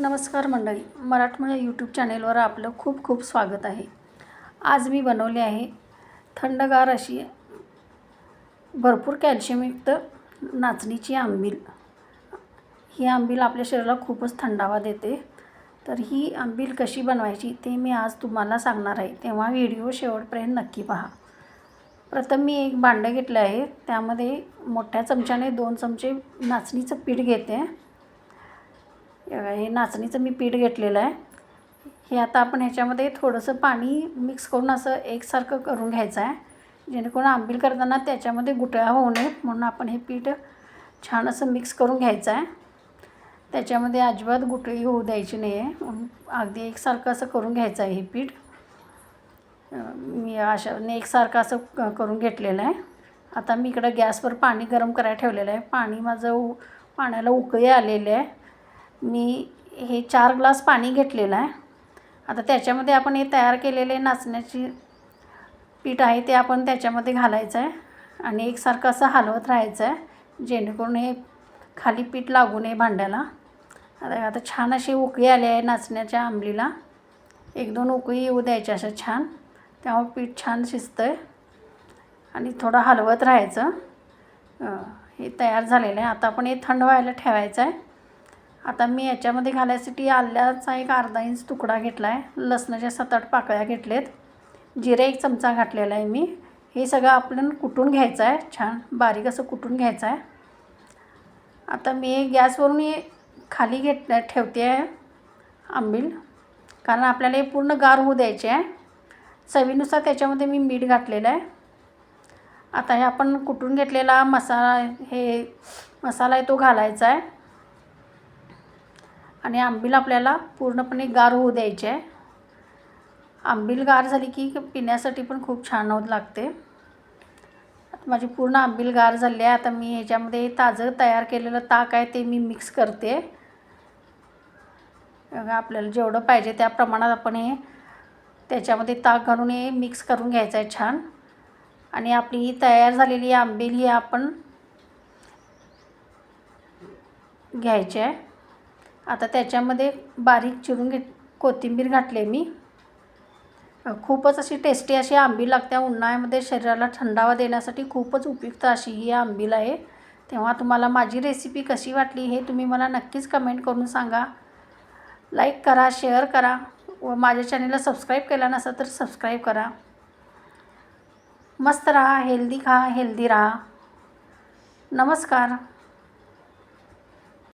नमस्कार मंडळी मराठमोळ्या यूट्यूब चॅनेलवर आपलं खूप खूप स्वागत आहे. आज मी बनवले आहे थंडगार अशी भरपूर कॅल्शियमयुक्त नाचणीची आंबील. ही आंबील आपल्या शरीराला खूपच थंडावा देते. तर ही आंबील कशी बनवायची ते मी आज तुम्हाला सांगणार आहे. तेव्हा व्हिडिओ शेवटपर्यंत नक्की पहा. प्रथम मी एक भांडं घेतलं आहे. त्यामध्ये मोठ्या चमच्याने दोन चमचे नाचणीचं पीठ घेते. हे नाचणीचं मी पीठ घेतलेलं आहे. हे आता आपण ह्याच्यामध्ये थोडंसं पाणी मिक्स करून असं एकसारखं करून घ्यायचं आहे. जेणेकरून आंबील करताना त्याच्यामध्ये गुटळा होऊ नये म्हणून आपण हे पीठ छान असं मिक्स करून घ्यायचं आहे. त्याच्यामध्ये अजिबात गुटळी होऊ द्यायची नाही आहे अगदी एकसारखं असं करून घ्यायचं आहे हे पीठ. मी अशाने एकसारखं असं क- करून घेतलेलं आहे. आता मी इकडं गॅसवर पाणी गरम करायला ठेवलेलं आहे. पाणी माझं उ पाण्याला उकळी आलेले आहे. मी हे चार ग्लास पाणी घेतलेलं आहे. आता त्याच्यामध्ये आपण हे तयार केलेले नाचण्याची पीठ आहे ते आपण त्याच्यामध्ये घालायचं आहे. आणि एकसारखं असं हलवत राहायचं आहे जेणेकरून हे खाली पीठ लागू नये भांड्याला. आता आता छान अशी उकळी आली आहे नाचण्याच्या आंबलीला. एक दोन उकळी येऊ द्यायच्या अशा छान. त्यामुळे पीठ छान शिजतं आहे आणि थोडं हलवत राहायचं. हे तयार झालेलं आहे. आता आपण हे थंड व्हायला ठेवायचं आहे. आता मी याच्यामध्ये घालायसाठी आल्याचा एक अर्धा इंच तुकडा घेतला आहे लसणाच्या सात आठ पाकळ्या घेतलेत. जिरे एक चमचा घातलेला आहे मी. हे सगळं आपण कुटून घ्यायचं आहे छान बारीक असं कुटून घ्यायचं आहे आता मी गॅसवरून हे खाली घेत ठेवते आहे आंबील. कारण आपल्याला हे पूर्ण गार होऊ द्यायचे आहे. चवीनुसार त्याच्यामध्ये मी मीठ घातलेलं आहे. आता हे आपण कुटून घेतलेला मसाला हे मसाला आहे तो घालायचा आहे. आणि आंबील आपल्याला पूर्णपणे गार होऊ द्यायचे आहे. आंबील गार झाली की पिण्यासाठी पण खूप छान होत लागते. माझी पूर्ण आंबील गार झाली आहे. आता मी ह्याच्यामध्ये ताजं तयार केलेलं ताक आहे ते मी मिक्स करते. बघा, आपल्याला जेवढं पाहिजे त्या प्रमाणात आपण हे त्याच्यामध्ये ताक घालून हे मिक्स करून घ्यायचं आहे छान. आणि आपली ही तयार झालेली आंबील ही आपण घ्यायची आहे. आता त्याच्यामध्ये बारीक चिरून घेत कोथिंबीर घातली मी. खूपच अशी टेस्टी अशी आंबील लागते. उन्हाळ्यामध्ये शरीराला थंडावा देण्यासाठी खूपच उपयुक्त अशी ही आंबील आहे. तेव्हा तुम्हाला माझी रेसिपी कशी वाटली हे तुम्ही मला नक्कीच कमेंट करून सांगा. लाईक करा शेअर करा व माझ्या चॅनलला सबस्क्राईब केला नसेल तर सबस्क्राईब करा. मस्त राहा हेल्दी खा हेल्दी राहा. नमस्कार.